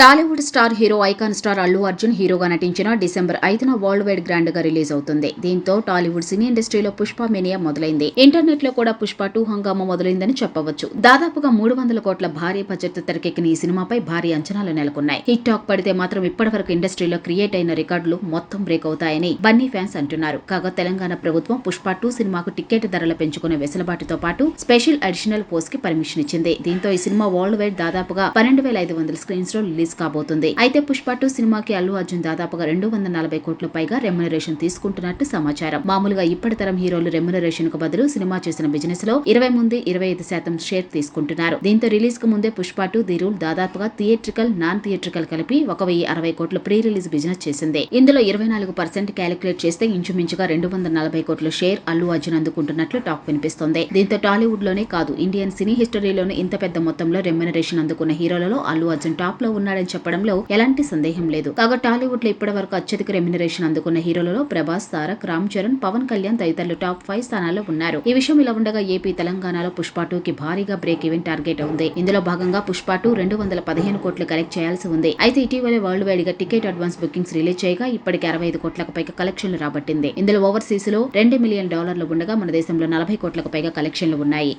Tollywood star hero icon star Allu Arjun హీరోగా నటించిన December ఐదున వరల్డ్ వైడ్ గ్రాండ్గా రిలీజ్ అవుతుంది. దీంతో టాలీవుడ్ సినీ ఇండస్ట్రీలో పుష్ప మేనియా మొదలైంది. ఇంటర్నెట్లో కూడా పుష్ప టూ హంగామా మొదలైందని చెప్పవచ్చు. దాదాపుగా మూడు వందల కోట్ల భారీ బడ్జెట్ తెరకెక్కిన ఈ సినిమాపై భారీ అంచనాలు నెలకొన్నాయి. హిట్ టాక్ పడితే మాత్రం ఇప్పటివరకు ఇండస్ట్రీలో క్రియేట్ అయిన రికార్డులు మొత్తం బ్రేక్ అవుతాయని బన్నీ ఫ్యాన్స్ అంటున్నారు. కాగా తెలంగాణ ప్రభుత్వం పుష్ప టూ సినిమాకు టికెట్ ధరలు పెంచుకునే వెసులుబాటుతో పాటు స్పెషల్ అడిషనల్ పోస్ట్కి పర్మిషన్ ఇచ్చింది. దీంతో ఈ సినిమా వరల్డ్ వైడ్ దాదాపుగా పన్నెండు వేల ఐదు వందల స్క్రీన్స్లో రిలీజ్ కాబోతుంది. అయితే పుష్ప టూ సినిమాకి అల్లు అర్జున్ దాదాపుగా రెండు వందల నలభై కోట్ల పైగా రెమ్యునరేషన్ తీసుకుంటున్నట్టు సమాచారం. మామూలుగా ఇప్పటి తరం హీరోలు రెమ్యునరేషన్కు బదులు సినిమా చేసిన బిజినెస్లో ఇరవై ముందు ఇరవై ఐదు శాతం షేర్ తీసుకుంటున్నారు. దీంతో రిలీజ్కు ముందే పుష్ప టూ ది రూల్ దాదాపుగా థియేట్రికల్ నాన్ థియేట్రికల్ కలిపి ఒక వెయ్యి అరవై కోట్ల ప్రీ రిలీజ్ బిజినెస్ చేసింది. ఇందులో ఇరవై నాలుగు పర్సెంట్ క్యాలిక్యులేట్ చేస్తే ఇంచుమించుగా రెండు వందల నలభై కోట్ల షేర్ అల్లు అర్జున్ అందుకుంటున్నట్లు టాక్ వినిపిస్తోంది. దీంతో టాలీవుడ్లోనే కాదు ఇండియన్ సినీ హిస్టరీలోనే ఇంత పెద్ద మొత్తంలో రెమ్యునరేషన్ అందుకున్న హీరోలలో అల్లు అర్జున్ టాప్లో చేస్తున్నాడని చెప్పడంలో ఎలాంటి సందేహం లేదు. కాగా టాలీవుడ్లో ఇప్పటి వరకు అత్యధిక రెమ్యునరేషన్ అందుకున్న హీరోలలో ప్రభాస్ తారక్ రామ్ చరణ్ పవన్ కళ్యాణ్ తదితరులు టాప్ ఫైవ్ స్థానాల్లో ఉన్నారు. ఈ విషయం ఇలా ఉండగా ఏపీ తెలంగాణలో పుష్ప టూ కి భారీగా బ్రేక్ ఈవెన్ టార్గెట్ ఉంది ఇందులో భాగంగా పుష్ప టూ రెండు వందల పదిహేను కోట్లు కలెక్ట్ చేయాల్సి ఉంది. అయితే ఇటీవలే వరల్డ్ వైడ్గా టికెట్ అడ్వాన్స్ బుకింగ్స్ రిలీజ్ చేయగా ఇప్పటికి అరవై ఐదు కోట్లకు పైగా కలెక్షన్లు రాబట్టింది. ఇందులో ఓవర్సీస్లో రెండు మిలియన్ డాలర్లు ఉండగా మన దేశంలో నలభై కోట్లకు పైగా కలెక్షన్లు ఉన్నాయి.